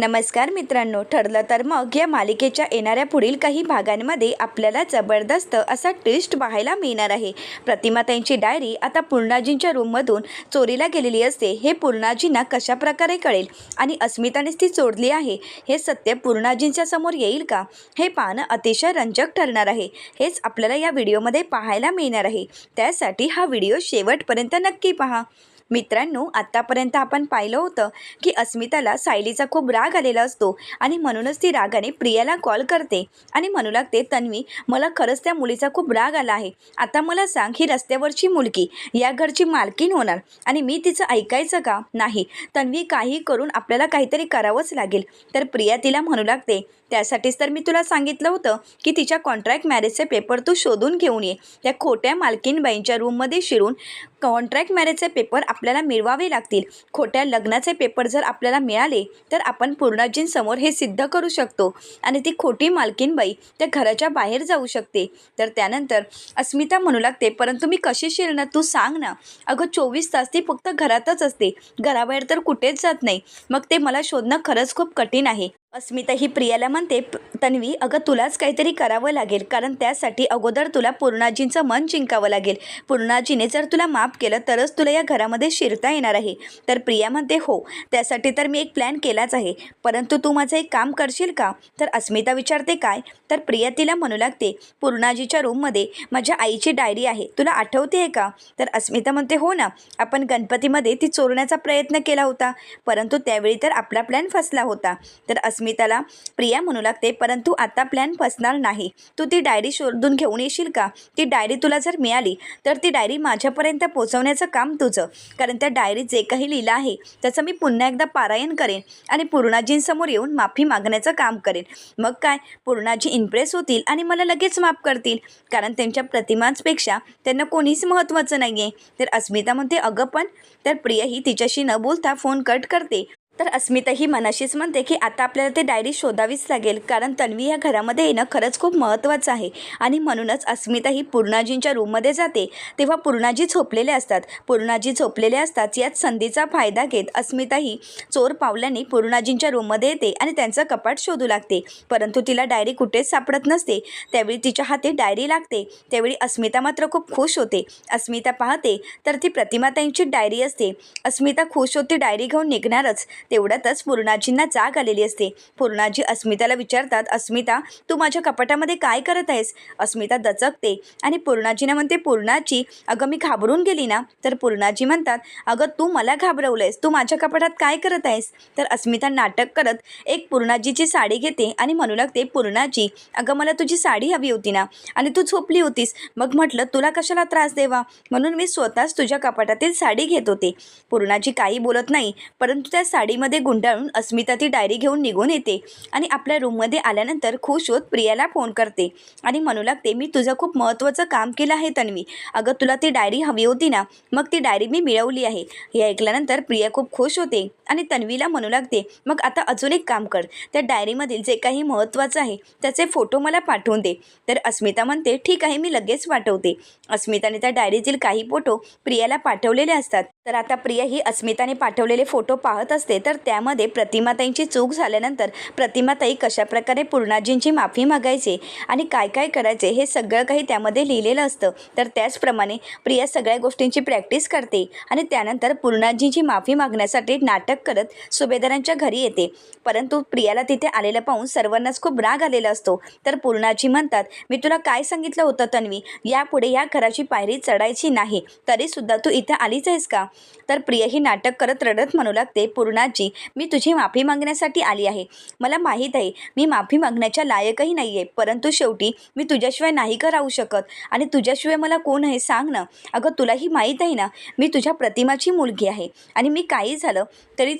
नमस्कार मित्रांनो ठरलं तर मग या मालिकेच्या येणाऱ्या पुढील काही भागांमध्ये आपल्याला जबरदस्त असा ट्विस्ट पाहायला मिळणार आहे. प्रतिमाताईंची डायरी आता पूर्णाजींच्या रूममधून चोरीला गेलेली असते हे पूर्णाजींना कशा प्रकारे कळेल? आणि अस्मितानेच ती चोरली आहे हे सत्य पूर्णाजींच्या समोर येईल का? हे पाहणं अतिशय रंजक ठरणार आहे. हेच आपल्याला या व्हिडिओमध्ये पाहायला मिळणार आहे. त्यासाठी हा व्हिडिओ शेवटपर्यंत नक्की पहा. मित्रांनो आत्तापर्यंत आपण पाहिलं होतं की अस्मिताला सायलीचा खूप राग आलेला असतो आणि म्हणूनच ती रागाने प्रियाला कॉल करते. आणि म्हणू लागते तन्वी मला खरंच त्या मुलीचा खूप राग आला आहे. आता मला सांग ही रस्त्यावरची मुलगी या घरची मालकीण होणार आणि मी तिचं ऐकायचं का? नाही. तन्वी काही करून आपल्याला काहीतरी करावंच लागेल. तर प्रिया तिला म्हणू लागते त्यासाठीच तर मी तुला सांगितलं होतं की तिच्या कॉन्ट्रॅक्ट मॅरेजचे पेपर तू शोधून घेऊन ये. त्या खोट्या मालकीनबाईंच्या रूममध्ये शिरून कॉन्ट्रॅक्ट मॅरेजचे पेपर आपल्याला मिळवावे लागतील. खोट्या लग्नाचे पेपर जर आपल्याला मिळाले तर आपण पूर्णाजींसमोर हे सिद्ध करू शकतो. आणि ती खोटी मालकीनबाई त्या घराच्या बाहेर जाऊ शकते. तर त्यानंतर अस्मिता म्हणू लागते परंतु मी कशी शिरणार? तू सांग ना. अगं चोवीस तास ती फक्त घरातच असते. घराबाहेर तर कुठेच जात नाही. मग ते मला शोधणं खरंच खूप कठीण आहे. अस्मिता ही प्रियाला म्हणते तन्वी अगं तुलाच काहीतरी करावं लागेल कारण त्यासाठी अगोदर तुला पूर्णाजींचं मन जिंकावं लागेल. पूर्णाजीने जर तुला माफ केलं तरच तुला या घरामध्ये शिरता येणार आहे. तर प्रिया म्हणते हो त्यासाठी तर मी एक प्लॅन केलाच आहे. परंतु तू माझं एक काम करशील का? तर अस्मिता विचारते काय? तर प्रिया तिला म्हणू लागते पूर्णाजीच्या रूममध्ये माझ्या आईची डायरी आहे तुला आठवते आहे का? तर अस्मिता म्हणते हो ना आपण गणपतीमध्ये ती चोरण्याचा प्रयत्न केला होता परंतु त्यावेळी तर आपला प्लॅन फसला होता. तर अस्मिताला प्रिया म्हणू लागते परंतु आता प्लॅन फसणार नाही. तू ती डायरी शोधून घेऊन येशील का? ती डायरी तुला जर मिळाली तर ती डायरी माझ्यापर्यंत पोहोचवण्याचं काम तुझं. कारण त्या डायरीत जे काही लिहिलं आहे त्याचं मी पुन्हा एकदा पारायण करेन आणि पूर्णाजींसमोर येऊन माफी मागण्याचं काम करेन. मग काय? पूर्णाजी इम्प्रेस होतील आणि मला लगेच माफ करतील. कारण त्यांच्या प्रतिमांपेक्षा त्यांना कोणीच महत्त्वाचं नाही आहे तर अस्मिता म्हणते अगं पण तर प्रिया ही तिच्याशी न बोलता फोन कट करते. तर अस्मिता ही मनाशीच म्हणते की आता आपल्याला ते डायरी शोधावीच लागेल. कारण तन्वी या घरामध्ये येणं खरंच खूप महत्त्वाचं आहे. आणि म्हणूनच अस्मिता ही पूर्णाजींच्या रूममध्ये जाते. तेव्हा पूर्णाजी झोपलेले असतात. पूर्णाजी झोपलेले असतात यात संधीचा फायदा घेत अस्मिता ही चोर पावल्याने पूर्णाजींच्या रूममध्ये येते आणि त्यांचं कपाट शोधू लागते. परंतु तिला डायरी कुठेच सापडत नसते. त्यावेळी तिच्या हाती डायरी लागते. त्यावेळी अस्मिता मात्र खूप खुश होते. अस्मिता पाहते तर ती प्रतिमाताईंची डायरी असते. अस्मिता खुश होती डायरी घेऊन निघणारच. तेवढ्यातच पूर्णाजींना जाग आलेली असते. पूर्णाजी अस्मिताला विचारतात अस्मिता तू माझ्या कपाटामध्ये काय करत आहेस? अस्मिता दचकते आणि पूर्णाजीनं म्हणते पूर्णाजी अगं मी घाबरून गेली ना. तर पूर्णाजी म्हणतात अगं तू मला घाबरवलंयस तू माझ्या कपाटात काय करत आहेस? तर अस्मिता नाटक करत एक पूर्णाजीची साडी घेते आणि म्हणू लागते पूर्णाजी अगं मला तुझी साडी हवी होती ना आणि तू झोपली होतीस. मग म्हटलं तुला कशाला त्रास देवा? म्हणून मी स्वतःच तुझ्या कपाटातील साडी घेत होते. पूर्णाजी काही बोलत नाही परंतु त्या साडी गाडीमध्ये गुंडाळून अस्मिता ती डायरी घेऊन निघून येते. आणि आपल्या रूममध्ये आल्यानंतर खुश होत प्रियाला फोन करते. आणि म्हणू लागते मी तुझं खूप महत्त्वाचं काम केलं आहे तन्वी. अगं तुला ती डायरी हवी होती ना? मग ती डायरी मी मिळवली आहे. हे ऐकल्यानंतर प्रिया खूप खुश होते. आणि तन्वीला म्हणू लागते मग आता अजून एक काम कर. त्या डायरीमधील जे काही महत्त्वाचं आहे त्याचे फोटो मला पाठवून दे. तर अस्मिता म्हणते ठीक आहे मी लगेच पाठवते. अस्मिताने त्या डायरीतील काही फोटो प्रियाला पाठवलेले असतात. तर आता प्रिया ही अस्मिताने पाठवलेले फोटो पाहत असते. तर त्यामध्ये प्रतिमाताईंची चूक झाल्यानंतर प्रतिमाताई कशाप्रकारे पूर्णाजींची माफी मागायचे आणि काय काय करायचे हे सगळं काही त्यामध्ये लिहिलेलं असतं. तर त्याचप्रमाणे प्रिया सगळ्या गोष्टींची प्रॅक्टिस करते आणि त्यानंतर पूर्णाजींची माफी मागण्यासाठी नाटक करत सुभेदारांच्या घरी येते. परंतु प्रियाला तिथे आलेलं पाहून सर्वांनाच खूप राग आलेला असतो. तर पूर्णाजी म्हणतात मी तुला काय सांगितलं होतं तन्वी? यापुढे या घराची पायरी चढायची नाही. तरीसुद्धा तू इथं आलीच आहेस का? तर प्रिय ही नाटक करत रडत म्हणू लागते पूर्णाजी मी तुझी माफी मागण्यासाठी आली आहे. मला माहीत आहे मी माफी मागण्याच्या लायकही नाही आहे परंतु शेवटी मी तुझ्याशिवाय नाही का राहू शकत? आणि तुझ्याशिवाय मला कोण आहे? सांग ना. अगं तुलाही माहीत आहे ना मी तुझ्या प्रतिमाची मुलगी आहे. आणि मी काही झालं तरी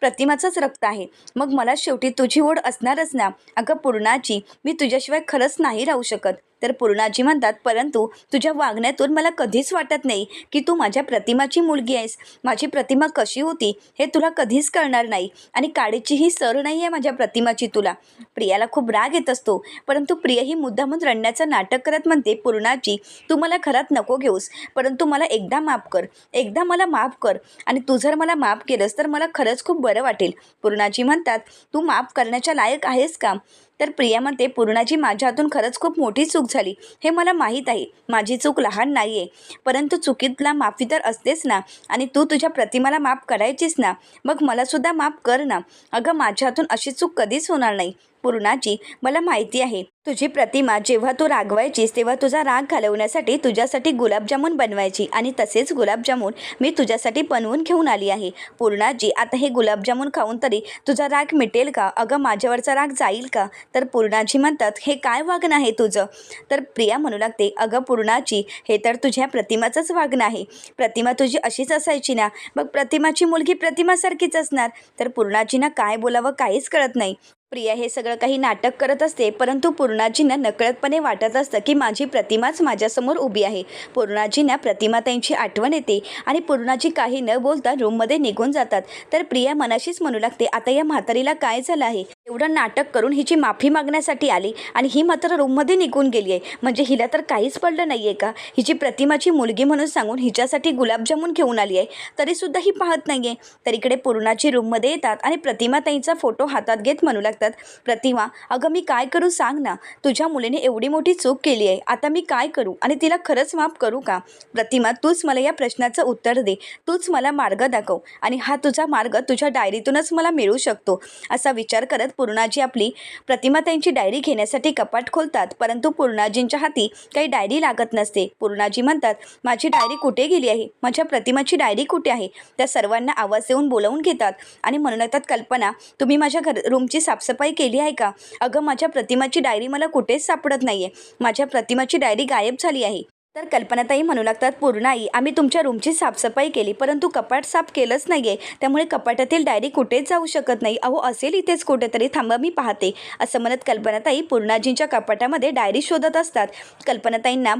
प्रतिमाचंच रक्त आहे. मग मला शेवटी तुझी ओढ असणारच ना. अगं पूर्णाची मी तुझ्याशिवाय खरंच नाही राहू शकत. तर पूर्णाजी म्हणतात परंतु तुझ्या वागण्यातून मला कधीच वाटत नाही की तू माझ्या प्रतिमाची मुलगी आहेस. माझी प्रतिमा कशी होती हे तुला कधीच कळणार नाही आणि काडीचीही सर नाही आहे माझ्या प्रतिमाची तुला. प्रियाला खूप राग येत असतो. परंतु प्रिया ही मुद्दामून रडण्याचं नाटक करत म्हणते पूर्णाजी तू मला घरात नको घेऊस. परंतु मला एकदा माफ कर. एकदा मला माफ कर. आणि तू जर मला माफ केलंस तर मला खरंच खूप बरं वाटेल. पूर्णाजी म्हणतात तू माफ करण्याच्या लायक आहेस का? तर प्रिया म्हणते पूर्णाजी माझ्या हातून खरंच खूप मोठी चूक झाली. हे मला माहीत आहे. माझी चूक लहान नाही आहे परंतु चुकीतला माफी तर असतेच ना. आणि तू तुझ्या प्रतिमाला माफ करायचीस ना. मग मलासुद्धा माफ कर ना. अगं माझ्या हातून अशी चूक कधीच होणार नाही. पूर्णाची मला माहिती आहे. तुझी प्रतिमा जेव्हा तू रागवायचीस तेव्हा तुझा राग घालवण्यासाठी तुझ्यासाठी गुलाबजामून बनवायची आणि तसेच गुलाबजामून मी तुझ्यासाठी बनवून घेऊन आली आहे. पूर्णाजी आता हे गुलाबजामून खाऊन तरी तुझा राग मिटेल का? अगं माझ्यावरचा राग जाईल का तर पूर्णाजी म्हणतात हे काय वागणं आहे तुझं तर प्रिया म्हणू लागते अगं पूर्णाची हे तर तुझ्या प्रतिमाचंच वागणं आहे. प्रतिमा तुझी अशीच असायची ना? मग प्रतिमाची मुलगी प्रतिमासारखीच असणार तर पूर्णाजींना काय बोलावं काहीच कळत नाही. प्रिया हे सगळं काही नाटक करत असते परंतु पूर्णाजींना नकळतपणे वाटत असतं की माझी प्रतिमाच माझ्यासमोर उभी आहे. पूर्णाजींना प्रतिमा त्यांची आठवण येते आणि पूर्णाजी काही न बोलता रूममध्ये निघून जातात. तर प्रिया मनाशीच म्हणू लागते आता या म्हातारीला काय झालं आहे? एवढं नाटक करून हिची माफी मागण्यासाठी आली आणि ही मात्र रूममध्ये निघून गेली आहे. म्हणजे हिला तर काहीच पडलं नाही आहे का? हिची प्रतिमाची मुलगी म्हणून सांगून हिच्यासाठी गुलाबजामुन घेऊन आली आहे. तरीसुद्धा ही पाहत नाही आहे तर इकडे पूर्णाची रूममध्ये येतात आणि प्रतिमा ताईंचा फोटो हातात घेत म्हणू लागतात प्रतिमा अगं मी काय करू सांग ना? तुझ्या मुलीने एवढी मोठी चूक केली आहे. आता मी काय करू? आणि तिला खरंच माफ करू का? प्रतिमा तूच मला या प्रश्नाचं उत्तर दे. तूच मला मार्ग दाखव आणि हा तुझा मार्ग तुझ्या डायरीतूनच मला मिळू शकतो. असा विचार करत पूर्णाजी आपली प्रतिमा त्यांची डायरी घेण्यासाठी कपाट खोलतात. परंतु पूर्णाजींच्या हाती काही डायरी लागत नसते. पूर्णाजी म्हणतात माझी डायरी कुठे गेली आहे? माझ्या प्रतिमाची डायरी कुठे आहे? त्या सर्वांना आवाज देऊन बोलावून घेतात आणि म्हणून येतात कल्पना तुम्ही माझ्या घर रूमची साफसफाई केली आहे का? अगं माझ्या प्रतिमाची डायरी मला कुठेच सापडत नाही आहे माझ्या प्रतिमाची डायरी गायब झाली आहे. तर कल्पनाताई म्हणू लागतात पूर्णाई आम्ही तुमच्या रूमची साफसफाई केली परंतु कपाट साफ केलंच नाही आहे त्यामुळे कपाटातील डायरी कुठेच जाऊ शकत नाही. अहो असेल इथेच कुठेतरी. थांबा मी पाहते. असं म्हणत कल्पनाताई पूर्णाजींच्या कपाटामध्ये डायरी शोधत असतात. कल्पनाताईंना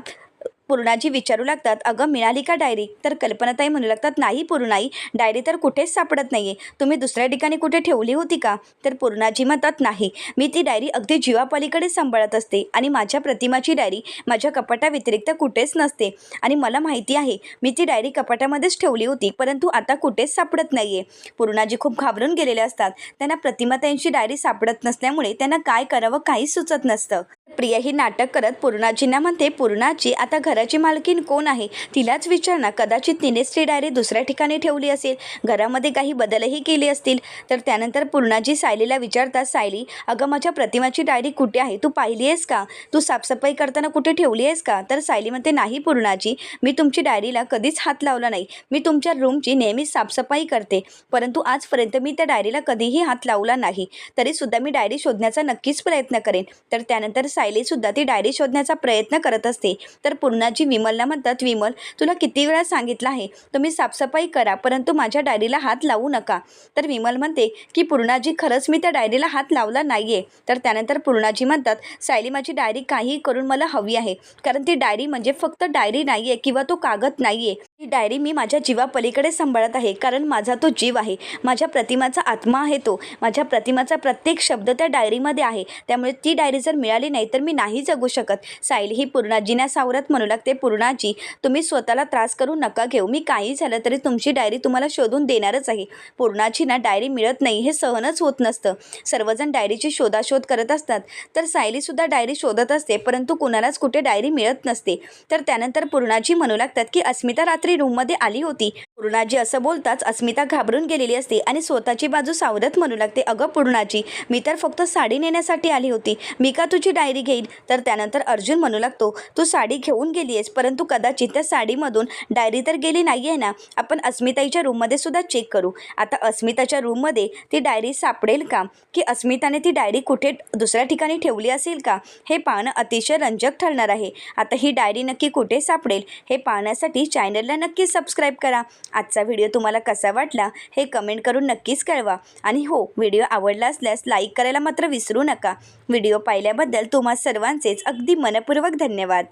पूर्णाजी विचारू लागतात अगं मिळाली का डायरी? तर कल्पनाताई म्हणू लागतात नाही पूर्णाई डायरी तर कुठेच सापडत नाही आहे तुम्ही दुसऱ्या ठिकाणी कुठे ठेवली होती का? तर पूर्णाजी म्हणतात नाही. मी ती डायरी अगदी जीवापलीकडे सांभाळत असते आणि माझ्या प्रतिमाची डायरी माझ्या कपाटाव्यतिरिक्त कुठेच नसते. आणि मला माहिती आहे मी ती डायरी कपाटामध्येच ठेवली होती परंतु आता कुठेच सापडत नाही आहे पूर्णाजी खूप घाबरून गेलेले असतात. त्यांना प्रतिमाताईंची डायरी सापडत नसल्यामुळे त्यांना काय करावं काहीच सुचत नसतं. प्रिया ही नाटक करत पूर्णाजींना म्हणते पूर्णाजी आता घराची मालकीन कोण आहे? तिलाच विचार ना कदाचित तिनेच ती डायरी दुसऱ्या ठिकाणी ठेवली असेल. घरामध्ये काही बदलही केले असतील. तर त्यानंतर पूर्णाजी सायलीला विचारतात सायली अगं माझ्या प्रतिमाची डायरी कुठे आहे? तू पाहिली आहेस का? तू साफसफाई करताना कुठे ठेवली आहेस का? तर सायली म्हणते नाही पूर्णाजी मी तुमची डायरीला कधीच हात लावला नाही. मी तुमच्या रूमची नेहमीच साफसफाई करते. परंतु आजपर्यंत मी त्या डायरीला कधीही हात लावला नाही. तरीसुद्धा मी डायरी शोधण्याचा नक्कीच प्रयत्न करेन. तर त्यानंतर साय सायलीसुद्धा ती डायरी शोधण्याचा प्रयत्न करत असते. तर पूर्णाजी विमलला म्हणतात विमल तुला किती वेळा सांगितलं आहे? तुम्ही साफसफाई करा परंतु माझ्या डायरीला हात लावू नका. तर विमल म्हणते की पूर्णाजी खरंच मी त्या डायरीला हात लावला नाही आहे तर त्यानंतर पूर्णाजी म्हणतात सायली माझी डायरी काही करून मला हवी आहे. कारण ती डायरी म्हणजे फक्त डायरी नाही आहे किंवा तो कागद नाही आहे ही डायरी मी माझ्या जीवापलीकडे सांभाळत आहे कारण माझा तो जीव आहे. माझ्या प्रतिमाचा आत्मा आहे तो. माझ्या प्रतिमाचा प्रत्येक शब्द त्या डायरीमध्ये आहे. त्यामुळे ती डायरी जर मिळाली नाही तर मी नाही जगू शकत. सायली ही पूर्णाजीना सावरत म्हणू लागते. पूर्णाजी तुम्ही स्वतःला त्रास करू नका घेऊ. मी काही झालं तरी तुमची डायरी तुम्हाला शोधून देणारच आहे. पूर्णाजीना डायरी मिळत नाही हे सहनच होत नसतं. सर्वजण डायरीची शोधाशोध करत असतात. तर सायलीसुद्धा डायरी शोधत असते परंतु कुणालाच कुठे डायरी मिळत नसते. तर त्यानंतर पूर्णाजी म्हणू लागतात की अस्मिता रात्री रूममध्ये आली होती. पूर्णाजी असं बोलताच अस्मिता घाबरून गेलेली असते आणि स्वतःची बाजू सावरत म्हणू लागते. अगं पूर्णाजी मी तर फक्त साडी नेण्यासाठी आली होती. मी का तुझी डायरी घेईल तर त्यानंतर अर्जुन म्हणू लागतो तू साडी घेऊन गेली आहेस परंतु कदाचित त्या साडीमधून डायरी तर गेली नाही आहे ना? आपण अस्मिताईच्या रूममध्ये सुद्धा चेक करू. आता अस्मिताच्या रूममध्ये ती डायरी सापडेल का? की अस्मिताने ती डायरी कुठे दुसऱ्या ठिकाणी ठेवली असेल का? हे पाहणं अतिशय रंजक ठरणार आहे. आता ही डायरी नक्की कुठे सापडेल? हे पाहण्यासाठी चॅनलला नक्की सबस्क्राईब करा. आजचा व्हिडिओ तुम्हाला कसा वाटला हे कमेंट करून नक्कीच कळवा. आणि हो व्हिडिओ आवडला असल्यास लाईक करायला मात्र विसरू नका. व्हिडिओ पाहिल्याबद्दल तुम्हा सर्वांचेच अगदी मनपूर्वक धन्यवाद.